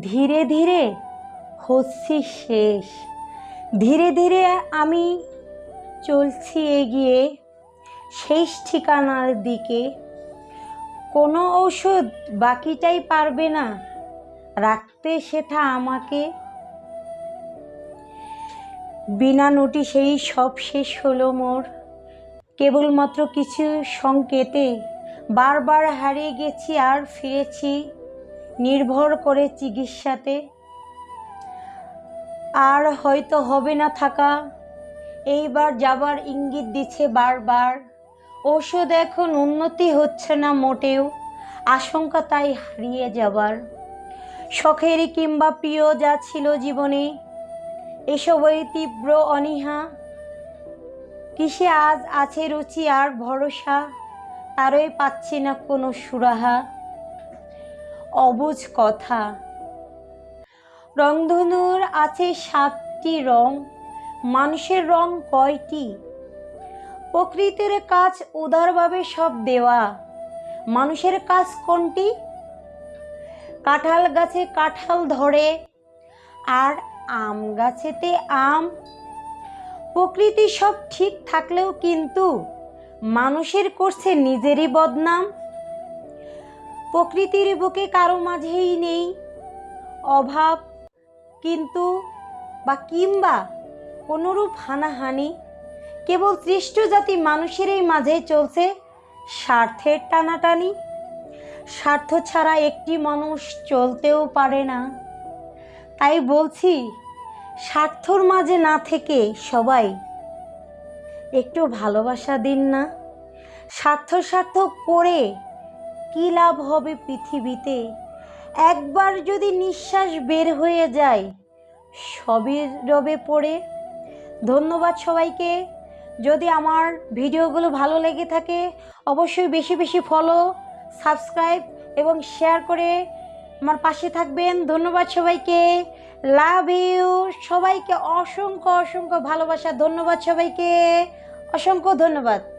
ধীরে ধীরে হচ্ছি শেষ। ধীরে ধীরে আমি চলছি এগিয়ে, শেষ ঠিকানার দিকে। কোনো ঔষধ বাকিটাই পারবে না রাখতে সেটা আমাকে। বিনা নোটিশেই সব শেষ হলো মোর। কেবলমাত্র কিছু সংকেতে বারবার হারিয়ে গেছি আর ফিরেছি নির্ভর করে চিকিৎসাতে। আর হয়তো হবে না থাকা। এইবার যাবার ইঙ্গিত দিচ্ছে বারবার। ওষুধ এখন উন্নতি হচ্ছে না মোটেও। আশঙ্কা তাই হারিয়ে যাবার। শখেরই কিংবা প্রিয় যা ছিল জীবনে, এসবই তীব্র অনীহা। কিসে আজ আছে রুচি আর ভরসা, তারই পাচ্ছি না কোনো সুরাহা। অবুঝ কথা। রংধনুর আছে সাতটি রং, মানুষের রং কয়টি? প্রকৃতির কাজ উদারভাবে সব দেওয়া, মানুষের কাজ কোনটি? কাঁঠাল গাছে কাঁঠাল ধরে, আর আম গাছেতে আম। প্রকৃতি সব ঠিক থাকলেও কিন্তু মানুষের করছে নিজেরই বদনাম। প্রকৃতির বুকে কারও মাঝেই নেই অভাব, কিন্তু বা কিংবা কোনোরূপ হানাহানি। কেবল সৃষ্ট জাতি মানুষেরই মাঝে চলছে স্বার্থের টানাটানি। স্বার্থ ছাড়া একটি মানুষ চলতেও পারে না। তাই বলছি, স্বার্থর মাঝে না থেকে সবাই একটু ভালোবাসা দিন না। স্বার্থ স্বার্থ করে কী লাভ হবে পৃথিবীতে? একবার যদি নিঃশ্বাস বের হয়ে যায় সবই রবে পড়ে। ধন্যবাদ সবাইকে। যদি আমার ভিডিওগুলো ভালো লেগে থাকে, অবশ্যই বেশি বেশি ফলো সাবস্ক্রাইব এবং শেয়ার করে আমার পাশে থাকবেন। ধন্যবাদ সবাইকে। লাভ ইউ সবাইকে অসংখ্য অসংখ্য ভালোবাসা। ধন্যবাদ সবাইকে। অসংখ্য ধন্যবাদ।